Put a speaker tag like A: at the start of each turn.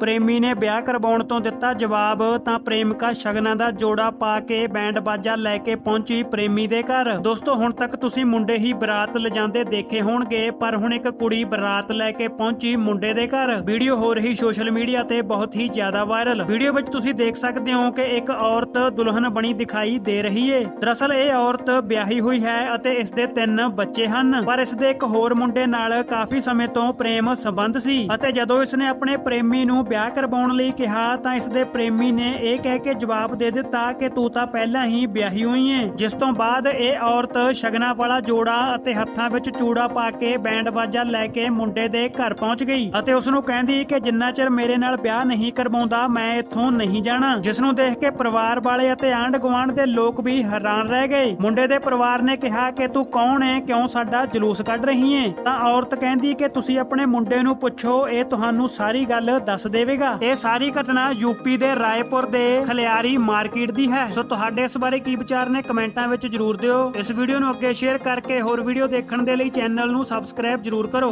A: ਪ੍ਰੇਮੀ ਨੇ ਵਿਆਹ ਕਰਵਾਉਣ ਤੋਂ ਦਿੱਤਾ ਜਵਾਬ, ਤਾਂ ਪ੍ਰੇਮਿਕਾ ਸ਼ਗਨਾਂ ਦਾ ਜੋੜਾ ਪਾ ਕੇ ਬੈਂਡ ਬਾਜਾ ਲੈ ਕੇ ਪਹੁੰਚੀ ਪ੍ਰੇਮੀ ਦੇ ਘਰ। ਦੋਸਤੋ, ਹੁਣ ਤੱਕ ਤੁਸੀਂ ਮੁੰਡੇ ਹੀ ਬਰਾਤ ਲਿਜਾਂਦੇ ਦੇਖੇ ਹੋਣਗੇ, ਪਰ ਹੁਣ ਇੱਕ ਕੁੜੀ ਬਰਾਤ ਲੈ ਕੇ ਪਹੁੰਚੀ ਮੁੰਡੇ ਦੇ ਘਰ। ਵੀਡੀਓ ਹੋ ਰਹੀ ਸੋਸ਼ਲ ਮੀਡੀਆ ਤੇ ਬਹੁਤ ਹੀ ਜ਼ਿਆਦਾ ਵਾਇਰਲ। ਵੀਡੀਓ ਵਿੱਚ ਤੁਸੀਂ ਦੇਖ ਸਕਦੇ ਹੋ ਕਿ ਇੱਕ ਔਰਤ ਦੁਲਹਨ ਬਣੀ ਦਿਖਾਈ ਦੇ ਰਹੀ ਏ। ਦਰਅਸਲ, ਇਹ ਔਰਤ ਵਿਆਹੀ ਹੋਈ ਹੈ ਅਤੇ ਇਸ ਦੇ ਤਿੰਨ ਬੱਚੇ ਹਨ, ਪਰ ਇਸ ਦੇ ਇੱਕ ਹੋਰ ਮੁੰਡੇ ਨਾਲ ਕਾਫੀ ਸਮੇਂ ਤੋਂ ਪ੍ਰੇਮ ਸੰਬੰਧ ਸੀ ਅਤੇ ਜਦੋਂ ਇਸ ਨੇ ਆਪਣੇ ਪ੍ਰੇਮੀ ਨੂੰ ਵਿਆਹ ਕਰਵਾਉਣ ਲਈ ਕਿਹਾ ਤਾਂ ਇਸ ਦੇ ਪ੍ਰੇਮੀ ਨੇ ਇਹ ਕਹਿ ਕੇ ਜਵਾਬ ਦੇ ਦਿੱਤਾ ਕਿ ਤੂੰ ਤਾਂ ਪਹਿਲਾਂ ਹੀ ਵਿਆਹੀ ਹੋਈ ਏ, ਜਿਸ ਤੋਂ ਬਾਅਦ ਇਹ ਔਰਤ ਸ਼ਗਨਾਂ ਵਾਲਾ ਜੋੜਾ ਅਤੇ ਹੱਥਾਂ ਵਿੱਚ ਚੂੜਾ ਪਾ ਕੇ ਬੈਂਡ ਬਾਜਾ ਲੈ ਕੇ ਮੁੰਡੇ ਦੇ ਘਰ ਪਹੁੰਚ ਗਈ ਅਤੇ ਉਸ ਨੂੰ ਕਹਿੰਦੀ ਕਿ ਜਿੰਨਾ ਚਿਰ ਮੇਰੇ ਨਾਲ ਵਿਆਹ ਨਹੀਂ ਕਰਵਾਉਂਦਾ, ਮੈਂ ਇੱਥੋਂ ਨਹੀਂ ਜਾਣਾ। ਜਿਸ ਨੂੰ ਦੇਖ ਕੇ ਪਰਿਵਾਰ ਵਾਲੇ ਅਤੇ ਆਂਢ ਗੁਆਂਢ ਦੇ ਲੋਕ ਵੀ ਹੈਰਾਨ ਰਹਿ ਗਏ। ਮੁੰਡੇ ਦੇ ਪਰਿਵਾਰ ਨੇ ਕਿਹਾ ਕਿ ਤੂੰ ਕੌਣ ਹੈ ਕਿਉਂ ਸਾਡਾ ਜਲੂਸ ਕੱਢ ਰਹੀ ਹੈ ਤਾਂ ਔਰਤ ਕਹਿੰਦੀ ਕਿ ਤੁਸੀਂ ਆਪਣੇ ਮੁੰਡੇ ਨੂੰ ਪੁੱਛੋ, ਇਹ ਤੁਹਾਨੂੰ ਸਾਰੀ ਗੱਲ ਦੱਸ ਦੇਵੇਗਾ। ਇਹ ਸਾਰੀ ਘਟਨਾ ਯੂਪੀ ਦੇ ਰਾਏਪੁਰ ਦੇ ਖਲਿਆਰੀ ਮਾਰਕੀਟ ਦੀ ਹੈ। ਸੋ ਤੁਹਾਡੇ ਇਸ ਬਾਰੇ ਕੀ ਵਿਚਾਰ ਨੇ ਕਮੈਂਟਾਂ ਵਿੱਚ ਜਰੂਰ ਦਿਓ। ਇਸ ਵੀਡੀਓ ਨੂੰ ਅੱਗੇ ਸ਼ੇਅਰ ਕਰਕੇ ਹੋਰ ਵੀਡੀਓ ਦੇਖਣ ਦੇ ਲਈ ਚੈਨਲ ਨੂੰ ਸਬਸਕ੍ਰਾਈਬ ਜਰੂਰ ਕਰੋ।